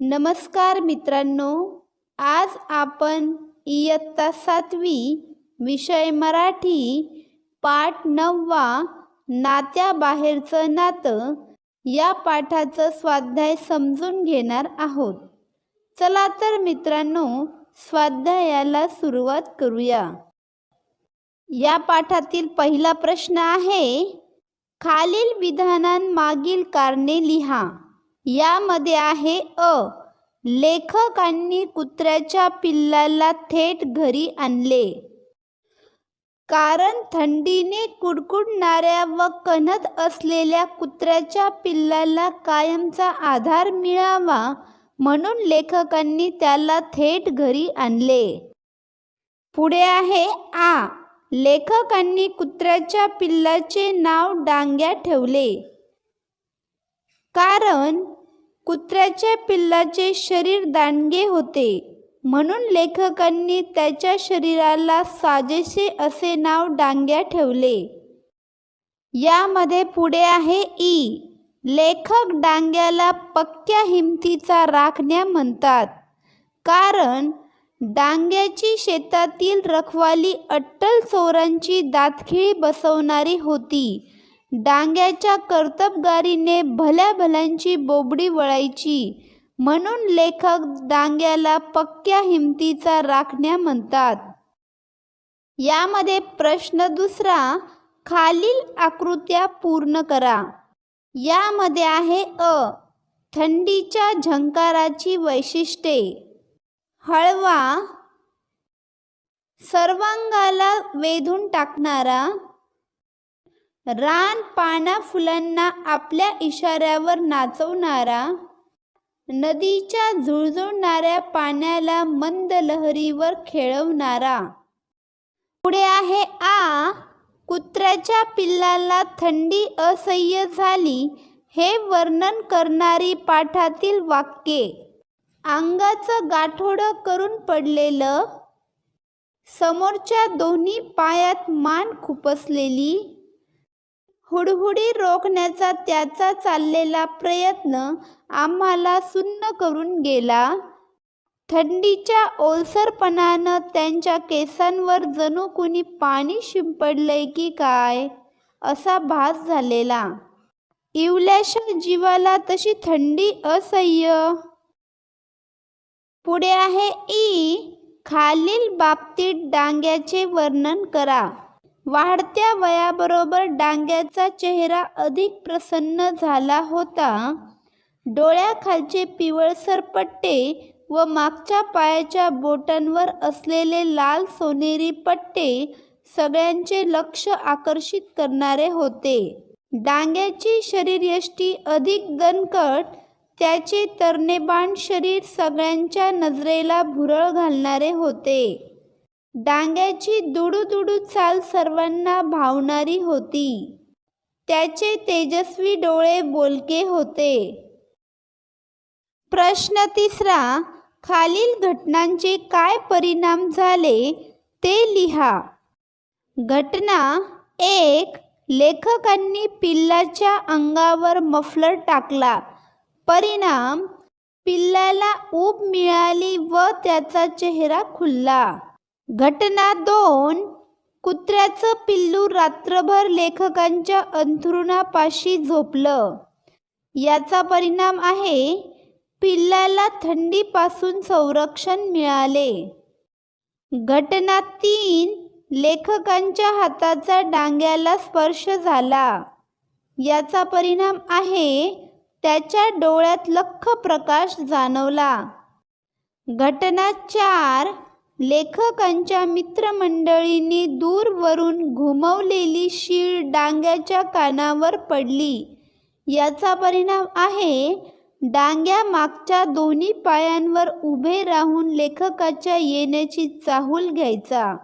नमस्कार मित्रांनो आज आपण इयत्ता सातवी विषय मराठी पाठ नववा नात्याबाहेरचं नातं या पाठाचं स्वाध्याय समजून घेणार आहोत. चला तर मित्रांनो स्वाध्यायाला सुरुवात करूया. या पाठातील पहिला प्रश्न आहे खालील विधानांमागील कारणे लिहा. यामध्ये आहे अ. लेखकांनी कुत्र्याच्या पिल्लाला थेट घरी आणले. कारण थंडीने कुडकुडणाऱ्या व कणत असलेल्या कुत्र्याच्या पिल्लाला कायमचा आधार मिळावा म्हणून लेखकांनी त्याला थेट घरी आणले. पुढे आहे आ. लेखकांनी कुत्र्याच्या पिल्लाचे नाव डांग्या ठेवले. कारण कुत्र्याच्या पिल्लाचे शरीर दांडगे होते. म्हणून लेखकांनी त्याच्या शरीराला साजेसे असे नाव डांग्या ठेवले. यामध्ये पुढे आहे ई. लेखक डांग्याला पक्क्या हिमतीचा राखण्या म्हणतात. कारण डांग्याची शेतातील रखवाली अट्टल चोरांची दातखिळी बसवणारी होती. डांग्याच्या कर्तबगारीने भल्या भल्यांची बोबडी वळायची. म्हणून लेखक डांग्याला पक्क्या हिमतीचा राखण्या म्हणतात. यामध्ये प्रश्न दुसरा खालील आकृत्या पूर्ण करा. यामध्ये आहे अ थंडीच्या झंकाराची वैशिष्ट्ये. हळवा सर्वांगाला वेधून टाकणारा रान पाना फुलांना आपल्या इशाऱ्यावर नाचवणारा नदीच्या झुळझुळणाऱ्या पाण्याला मंद लहरीवर खेळवणारा. पुढे आहे आ कुत्र्याच्या पिल्लाला थंडी असह्य झाली हे वर्णन करणारी पाठातील वाक्ये. अंगाचं गाठोडं करून पडलेलं समोरच्या दोन्ही पायात मान खुपसलेली हुडहुडी रोखण्याचा त्याचा चाललेला प्रयत्न आम्हाला सुन्न करून गेला. थंडीच्या ओलसरपणानं त्यांच्या केसांवर जणू कुणी पाणी शिंपडलंय की काय असा भास झालेला. इवल्याशा जीवाला तशी थंडी असह्य. पुढे आहे ई. खालील बाबतीत डांग्याचे वर्णन करा. वाढत्या वयाबरोबर डांग्याचा चेहरा अधिक प्रसन्न झाला होता. डोळ्याखालचे पिवळसर पट्टे व मागच्या पायाच्या बोटांवर असलेले लाल सोनेरी पट्टे सगळ्यांचे लक्ष आकर्षित करणारे होते. डांग्याची शरीरयष्टी अधिक दणकट त्याचे तरणेबाण शरीर सगळ्यांच्या नजरेला भुरळ घालणारे होते. डांग्याची दुडूदुडू चाल सर्वांना भावणारी होती. त्याचे तेजस्वी डोळे बोलके होते. प्रश्न तिसरा खालील घटनांचे काय परिणाम झाले ते लिहा. घटना एक लेखकांनी पिल्लाच्या अंगावर मफलर टाकला. परिणाम पिल्लाला ऊब मिळाली व त्याचा चेहरा खुलला. घटना दोन. कुत्र्याचं पिल्लू रात्रभर लेखकांच्या अंथरुणापाशी झोपलं. याचा परिणाम आहे पिल्लाला थंडीपासून संरक्षण मिळाले. घटना तीन. लेखकांच्या हाताचा डांग्याला स्पर्श झाला. याचा परिणाम आहे त्याच्या डोळ्यात लख्ख प्रकाश जाणवला. घटना चार. लेखकांच्या मित्रमंडळींनी दूरवरून घुमवलेली शीळ डांग्याच्या कानावर पडली. याचा परिणाम आहे डांग्या मागच्या दोन्ही पायांवर उभे राहून लेखकाच्या येण्याची चाहूल घ्यायचा.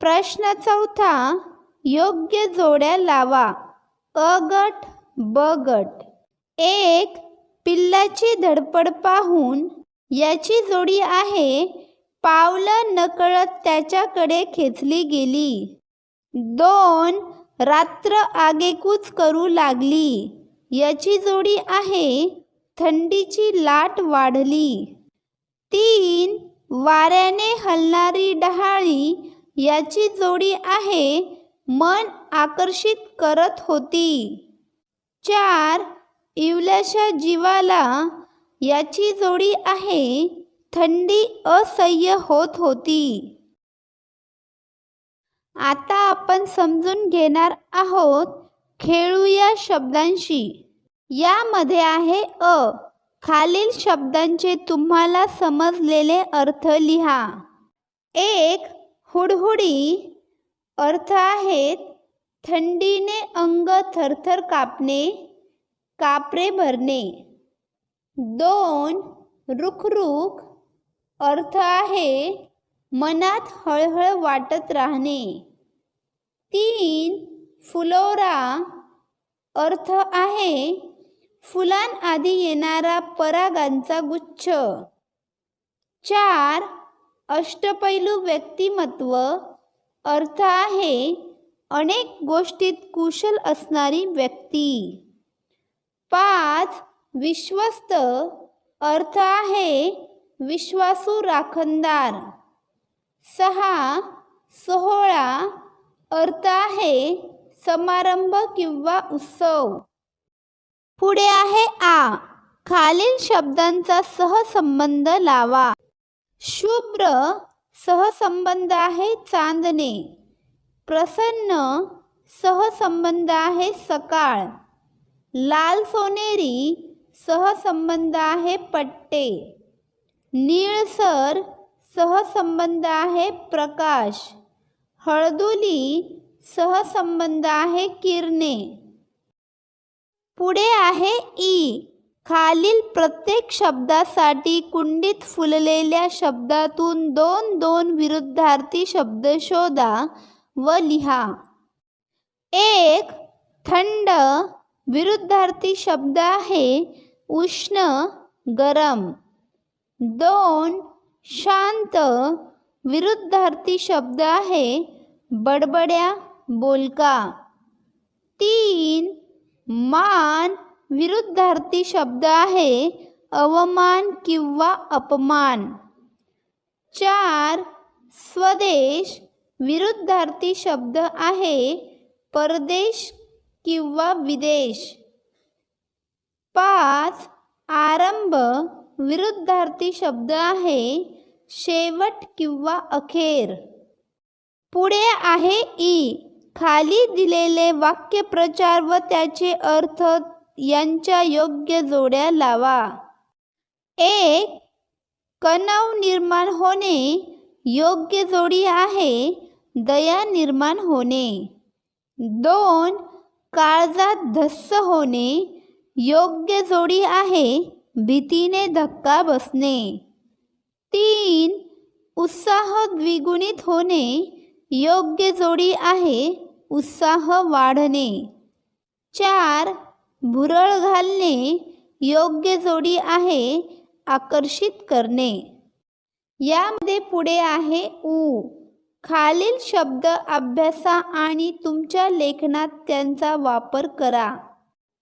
प्रश्न चौथा योग्य जोड्या लावा. अ गट ब गट. एक पिल्लाची धडपड पाहून याची जोडी आहे. पावलं नकळत त्याच्याकडे खेचली गेली. दोन रात्र आगेकूच करू लागली. याची जोडी आहे. थंडीची लाट वाढली. तीन वाऱ्याने हलणारी डहाळी याची जोडी आहे. मन आकर्षित करत होती. चार इवल्याशा जीवाला याची जोडी आहे. थंडी असह्य होत होती. आता आपण समजून घेणार आहोत खेळू या शब्दांशी. यामध्ये आहे अ. खालील शब्दांचे तुम्हाला समजलेले अर्थ लिहा. एक हुडहुडी. अर्थ आहेत थंडीने अंग थरथर कापणे कापरे भरणे. दोन रुखरुख अर्थ आहे मनात हळहळ वाटत राहणे. तीन फुलोरा अर्थ आहे फुलांआधी येणारा परागांचा गुच्छ. चार अष्टपैलू व्यक्तिमत्व अर्थ आहे अनेक गोष्टीत कुशल असणारी व्यक्ती. पाच विश्वस्त अर्थ आहे विश्वासू राखणदार. सहा सोहळा अर्थ आहे समारंभ किंवा उत्सव. पुढे आहे आ खालील शब्दांचा सहसंबंध लावा. शुभ्र सहसंबंध आहे चांदणे. प्रसन्न सहसंबंध आहे सकाळ. लाल सोनेरी सहसंबंध आहे पट्टे. निळसर सहसंबंध आहे प्रकाश. हळदुली सहसंबंध आहे किरणे. पुढे आहे ई. खालील प्रत्येक शब्दासाठी कुंडीत फुललेल्या शब्दातून दोन दोन विरुद्धार्थी शब्द शोधा व लिहा. एक थंड विरुद्धार्थी शब्द आहे. उष्ण गरम, दोन शांत विरुद्धार्थी शब्द आहे, बडबड्या बोलका. तीन मान विरुद्धार्थी शब्द आहे, अवमान किंवा अपमान. चार स्वदेश विरुद्धार्थी शब्द आहे, परदेश किंवा विदेश. पाच आरंभ विरुद्धार्थी शब्द आहे. शेवट किंवा अखेर. पुढे आहे ई. खाली दिलेले वाक्यप्रचार व त्याचे अर्थ यांच्या योग्य जोड्या लावा. एक. कणव निर्माण होणे. योग्य जोडी आहे. दया निर्माण होणे. दोन. काळजात धस्स होणे. योग्य जोडी आहे भीतीने धक्का बसणे. तीन उत्साह द्विगुणित होणे. योग्य जोडी आहे उत्साह वाढणे. चार भुरळ घालणे. योग्य जोडी आहे आकर्षित करणे. यामध्ये पुढे आहे ऊ खालील शब्द अभ्यासा आणि तुमच्या लेखनात त्यांचा वापर करा.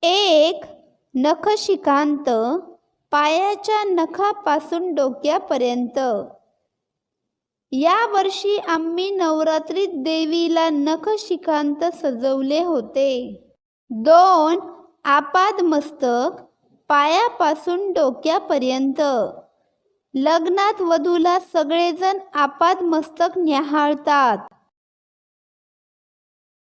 एक नखशिकांत पायाच्या नखापासून डोक्यापर्यंत. यावर्षी आम्ही नवरात्रीत देवीला नखशिकांत सजवले होते. दोन आपाद मस्तक पायापासून डोक्यापर्यंत. लग्नात वधूला सगळेजण आपाद मस्तक न्याहाळतात.